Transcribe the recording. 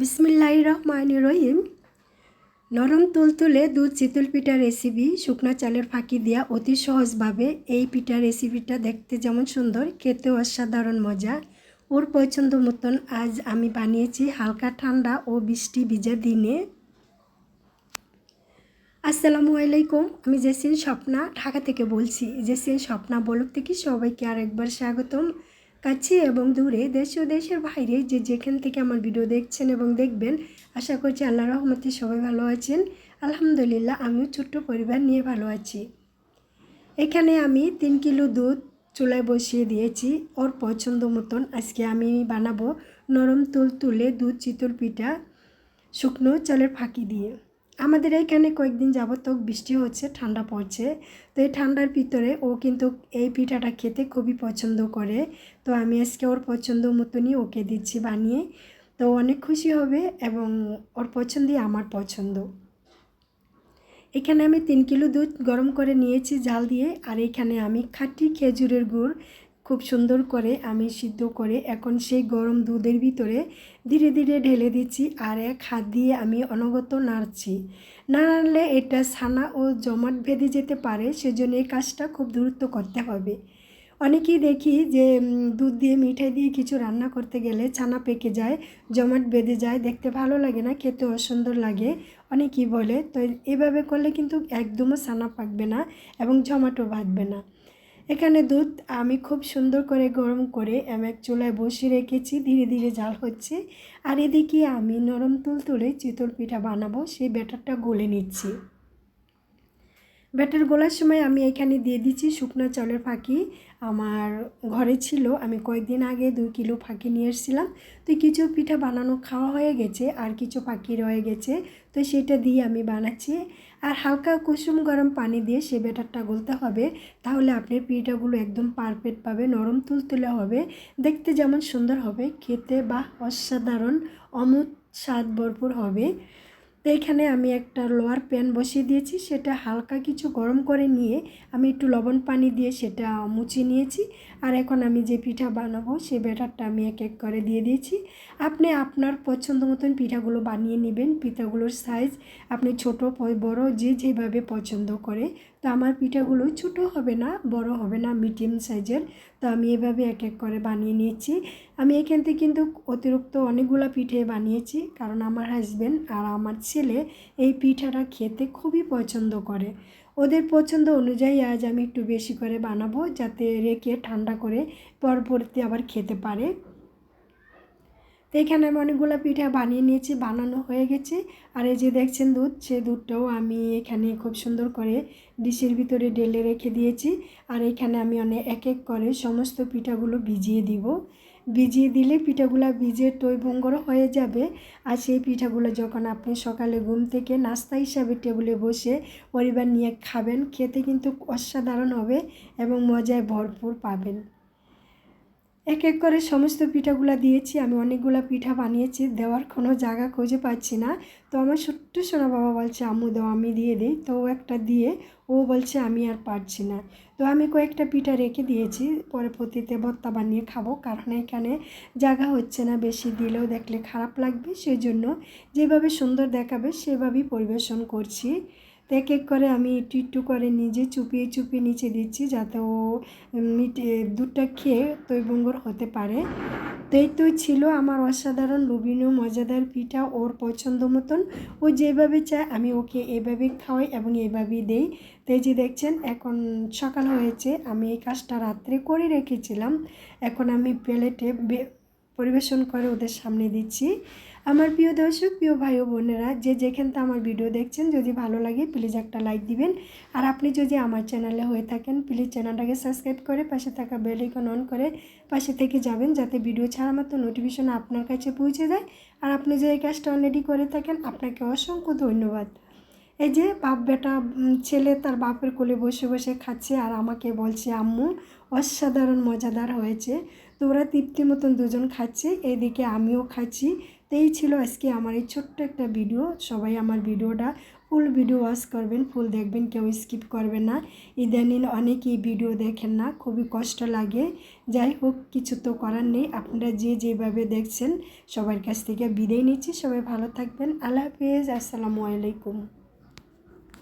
বিসমিল্লাহ রহমান রহিম। নরম তুলতুলে দুধ চিতল পিঠা রেসিপি শুকনো চালের ফাঁকি দেওয়া অতি সহজভাবে এই পিঠা রেসিপিটা দেখতে যেমন সুন্দর, খেতেও অসাধারণ মজা। ওর পছন্দ মতন আজ আমি বানিয়েছি হালকা ঠান্ডা ও বৃষ্টি ভিজা দিনে। আসসালামু আলাইকুম, আমি জেসিন স্বপ্না, ঢাকা থেকে বলছি। জেসিন স্বপ্না বলক থেকে সবাইকে আরেকবার স্বাগতম। কাছে এবং দূরে, দেশ ও দেশের বাইরে যে যেখান থেকে আমার ভিডিও দেখছেন এবং দেখবেন, আশা করছি আল্লাহ রহমতে সবাই ভালো আছেন। আলহামদুলিল্লাহ, আমিও ছোট্ট পরিবার নিয়ে ভালো আছি। এখানে আমি তিন কিলো দুধ চুলায় বসিয়ে দিয়েছি। ওর পছন্দ মতন আজকে আমি বানাবো নরম তুল তুলে দুধ, চিতল পিঠা, শুকনো চালের ফাঁকি দিয়ে। আমাদের এখানে কয়েকদিন যাবত বৃষ্টি হচ্ছে, ঠান্ডা পড়ছে। তো এই ঠান্ডার ভিতরে ও কিন্তু এই পিঠাটা খেতে খুবই পছন্দ করে। তো আমি আজকে ওর পছন্দ মতনই ওকে দিচ্ছি বানিয়ে। তো অনেক খুশি হবে এবং ওর পছন্দই আমার পছন্দ। এখানে আমি তিন কিলো দুধ গরম করে নিয়েছি জাল দিয়ে, আর এখানে আমি খাঁটি খেজুরের গুড় খুব সুন্দর করে আমি সিদ্ধ করে এখন সেই গরম দুধের ভিতরে ধীরে ধীরে ঢেলে দিচ্ছি আর এক হাত দিয়ে আমি অনগত নাড়ছি। নাড়লে এটা ছানা ও জমাট বেঁধে যেতে পারে, সেজন্য এই কাজটা খুব দ্রুত করতে হবে। অনেকেই দেখি যে দুধ দিয়ে মিঠাই দিয়ে কিছু রান্না করতে গেলে ছানা পেকে যায়, জমাট বেঁধে যায়, দেখতে ভালো লাগে না খেতে অসুন্দর লাগে, অনেকেই বলে। তো এভাবে করলে কিন্তু একদমও ছানা পাকবে না এবং জমাটও বাঁধবে না। এখানে দুধ আমি খুব সুন্দর করে গরম করে আমি এক চুলায় বসিয়ে রেখেছি, ধীরে ধীরে জাল হচ্ছে। আর এদিকে আমি নরম তুল তুলে চিতল পিঠা বানাবো, সেই ব্যাটারটা গলে নিচ্ছি। ব্যাটার গোলার সময় আমি এখানে দিয়ে দিচ্ছি শুকনো চালের ফাঁকি। আমার ঘরে ছিল, আমি কয়েকদিন আগে দুই কিলো ফাঁকি নিয়ে এসেছিলাম। তো কিছু পিঠা বানানো খাওয়া হয়ে গেছে, আর কিছু ফাঁকি রয়ে গেছে। তো সেটা দিয়ে আমি বানাচ্ছি। আর হালকা কুসুম গরম পানি দিয়ে সে ব্যাটারটা গলতে হবে। তাহলে আপনার পিঠাগুলো একদম পারফেক্ট পাবে নরম তুলতুলে হবে। দেখতে যেমন সুন্দর হবে, খেতে বা অসাধারণ অমুত স্বাদ ভরপুর হবে। তো এখানে আমি একটা লোয়ার প্যান বসিয়ে দিয়েছি, সেটা হালকা কিছু গরম করে নিয়ে আমি একটু লবণ পানি দিয়ে সেটা মুছে নিয়েছি। আর এখন আমি যে পিঠা বানাবো সেই ব্যাটারটা আমি এক এক করে দিয়ে দিয়েছি। আপনি আপনার পছন্দ মতন পিঠাগুলো বানিয়ে নেবেন, পিঠাগুলোর সাইজ আপনি ছোট বড়, যে যেভাবে পছন্দ করে। তো আমার পিঠাগুলো ছোট হবে না, বড় হবে না মিডিয়াম সাইজের তো আমি এভাবে এক এক করে বানিয়ে নিয়েছি। আমি এখান থেকে কিন্তু অতিরিক্ত অনেকগুলো পিঠে বানিয়েছি, কারণ আমার হাজব্যান্ড আর আমার ছেলে এই পিঠাটা খেতে খুবই পছন্দ করে। ওদের পছন্দ অনুযায়ী আজ আমি একটু বেশি করে বানাবো যাতে রেখে ঠান্ডা করে পরবর্তী আবার খেতে পারে। তো এখানে আমি অনেকগুলো পিঠা বানিয়ে নিয়েছি, বানানো হয়ে গেছে। আর এই যে দেখছেন দুধ, সে দুধটাও আমি এখানে খুব সুন্দর করে ডিশের ভিতরে ডেলে রেখে দিয়েছি। আর এখানে আমি অনেক এক এক করে সমস্ত পিঠাগুলো ভিজিয়ে দিব। ভিজিয়ে দিলে পিঠাগুলা ভিজে টইবঙ্গর হয়ে যাবে। আর সেই পিঠাগুলো যখন আপনি সকালে ঘুম থেকে নাস্তা হিসাবে টেবিলে বসে পরিবার নিয়ে খাবেন, খেতে কিন্তু অসাধারণ হবে এবং মজায় ভরপুর পাবেন। এক এক করে সমস্ত পিঠাগুলো দিয়েছি, আমি অনেকগুলো পিঠা বানিয়েছি, দেওয়ার কোনো জায়গা খুঁজে পাচ্ছি না। তো আমার ছোট্ট সোনা বাবা বলছে, আম্মু দাও, আমি দিয়ে দিই। তো ও একটা দিয়ে, ও বলছে, আমি আর পারছি না। তো আমি কয়েকটা পিঠা রেখে দিয়েছি, পরে পতিতে ভর্তা বানিয়ে খাব, কারণ এখানে জায়গা হচ্ছে না বেশি, দিলেও দেখলে খারাপ লাগবে। সেই জন্য যেভাবে সুন্দর দেখাবে, সেভাবেই পরিবেশন করছি। এক এক করে আমি একটু একটু করে নিজে চুপিয়ে চুপিয়ে নিচে দিচ্ছি যাতে ও মিটে, দুধটা খেয়ে তৈবঙ্গর হতে পারে। তো এই তো ছিল আমার অসাধারণ লুবিনো মজাদার পিঠা ওর পছন্দ মতন। ও যেভাবে চায় আমি ওকে এভাবে খাওয়াই এবং এভাবেই দেই। তো যে দেখছেন, এখন সকাল হয়েছে, আমি এই কাজটা রাত্রে করে রেখেছিলাম। এখন আমি প্লেটে পরিবেশন করে ওদের সামনে দিচ্ছি। আমার প্রিয় দর্শক, প্রিয় ভাই ও বোনেরা, যে যেখান থেকে আমার ভিডিও দেখছেন, যদি ভালো লাগে প্লিজ একটা লাইক দিবেন। আর আপনি যদি আমার চ্যানেলে হয়ে থাকেন প্লিজ চ্যানেলটাকে সাবস্ক্রাইব করে পাশে থাকা বেল আইকন অন করে পাশে থেকে যাবেন, যাতে ভিডিও ছাড়া মাত্র নোটিফিকেশন আপনার কাছে পৌঁছে যায়। আর আপনি যে এই কাজটা অলরেডি করে থাকেন, আপনাকে অসংখ্য ধন্যবাদ। এই যে বাপ বেটা ছেলে তার বাপের কোলে বসে বসে খাচ্ছে আর আমাকে বলছে, আম্মু, অসাধারণ, মজাদার হয়েছে। তো ওরা তৃপ্তি মতন দুজন খাচ্ছে। এদিকে আমিও খাচ্ছি। তো এই ছিল আজকে আমার এই ছোট্ট একটা ভিডিও। সবাই আমার ভিডিওটা ফুল ভিডিও ওয়াচ করবেন, ফুল দেখবেন, কেউ স্কিপ করবে না। ইদানিং অনেকেই ভিডিও দেখেন না, খুবই কষ্ট লাগে। যাই হোক, কিছু তো করার নেই। আপনারা যে যেভাবে দেখছেন, সবার কাছ থেকে বিদায় নিচ্ছি। সবাই ভালো থাকবেন। আল্লাহ হাফিজ। আসসালামু আলাইকুম।